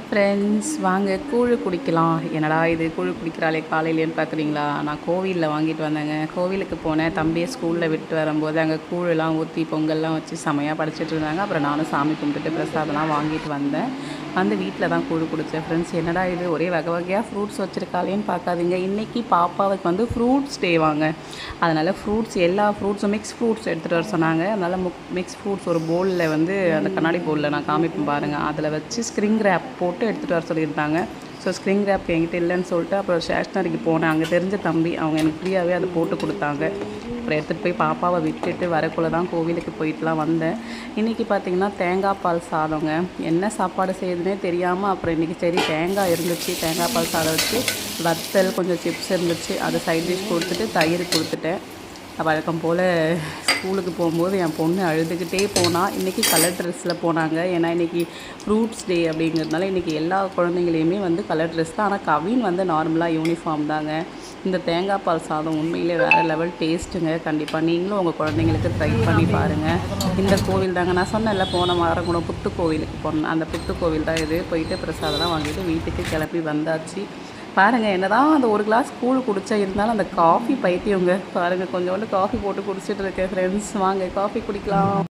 Friends வாங்க கூழ் குடிக்கலாம். என்னடா இது? கூழ் குடிக்கிறாளே காலையிலேன்னு பார்க்குறீங்களா நான் கோவிலில் வாங்கிட்டு வந்தேங்க. கோவிலுக்கு போனேன். தம்பியை ஸ்கூலில் விட்டு வரும்போது அங்கே கூழெல்லாம் ஊற்றி பொங்கல்லாம் வச்சு செமையாக படிச்சுட்டு இருந்தாங்க. அப்புறம் நானும் சாமி கும்பிட்டுட்டு பிரசாதம்லாம் வாங்கிட்டு வந்தேன். வந்து வீட்டில் தான் கூழ் குடித்தேன் ஃப்ரெண்ட்ஸ் என்னடா இது? ஒரே வகை வகையாக ஃப்ரூட்ஸ் வச்சுருக்காளேன்னு பார்க்காதீங்க. இன்றைக்கி பாப்பாவுக்கு வந்து ஃப்ரூட்ஸ் டேவாங்க அதனால் ஃப்ரூட்ஸ் எல்லா ஃப்ரூட்ஸும் மிக்ஸ் ஃப்ரூட்ஸ் எடுத்துகிட்டு வர சொன்னாங்க. அதனால் முக் மிக்ஸ் ஃப்ரூட்ஸ் ஒரு போலில் வந்து அந்த கண்ணாடி போலில் நான் காமிப்பேன் பாருங்கள் அதில் வச்சு ஸ்க்ரிங் ரேப் போட்டு எடுத்துகிட்டு வர சொல்லியிருந்தாங்க. ஸோ ஸ்க்ரீன் ரேப் என்கிட்ட இல்லைன்னு சொல்லிட்டு அப்புறம் ஸ்டேஷ்னரிக்கு போனேன். அங்கே தெரிஞ்ச தம்பி அவங்க எனக்கு ஃப்ரீயாகவே அதை போட்டு கொடுத்தாங்க. அப்புறம் எடுத்துகிட்டு போய் பாப்பாவை விட்டுட்டு வரக்குள்ளே தான் கோவிலுக்கு போயிட்டுலாம் வந்தேன். இன்றைக்கி பார்த்தீங்கன்னா தேங்காய் பால் சாதங்க. என்ன சாப்பாடு செய்யுதுன்னே தெரியாமல் அப்புறம் இன்றைக்கி சரி தேங்காய் இருந்துச்சு. தேங்காய் பால் சாதம் வச்சு வத்தல் கொஞ்சம் சிப்ஸ் இருந்துச்சு. அதை சைட் டிஷ் கொடுத்துட்டு தயிர் கொடுத்துட்டேன். வழக்கம் போல் ஸ்கூலுக்கு போகும்போது என் பொண்ணு அழுதுகிட்டே போனால் இன்றைக்கி கலர் ட்ரெஸ்ஸில் போனாங்க. ஏன்னா இன்றைக்கி ஃப்ரூட்ஸ் டே அப்படிங்கிறதுனால இன்றைக்கி எல்லா குழந்தைங்களையுமே வந்து கலர் ட்ரெஸ் தான். ஆனால் கவின் வந்து நார்மலாக யூனிஃபார்ம் தாங்க. இந்த தேங்காய் பால் சாதம் உண்மையிலே வேறு லெவல் டேஸ்ட்டுங்க கண்டிப்பாக நீங்களும் உங்கள் குழந்தைங்களுக்கு ட்ரை பண்ணி பாருங்கள் இந்த கோவில் தாங்க. நான் சொன்னேன்ல போன வாரம் கூட புத்து கோவிலுக்கு போனேன் அந்த புத்து கோவில் தான் இது. போயிட்டு பிரசாதம்லாம் வாங்கிட்டு வீட்டுக்கு கிளம்பி வந்தாச்சு. பாருங்கள் என்னதான் அந்த ஒரு கிளாஸ் கூழ் குடிச்சா இருந்தாலும் அந்த காஃபி பைத்தியங்க. பாருங்கள் கொஞ்சோண்டு காஃபி போட்டு குடிச்சிட்டு இருக்கேன் ஃப்ரெண்ட்ஸ் வாங்க காஃபி குடிக்கலாம்.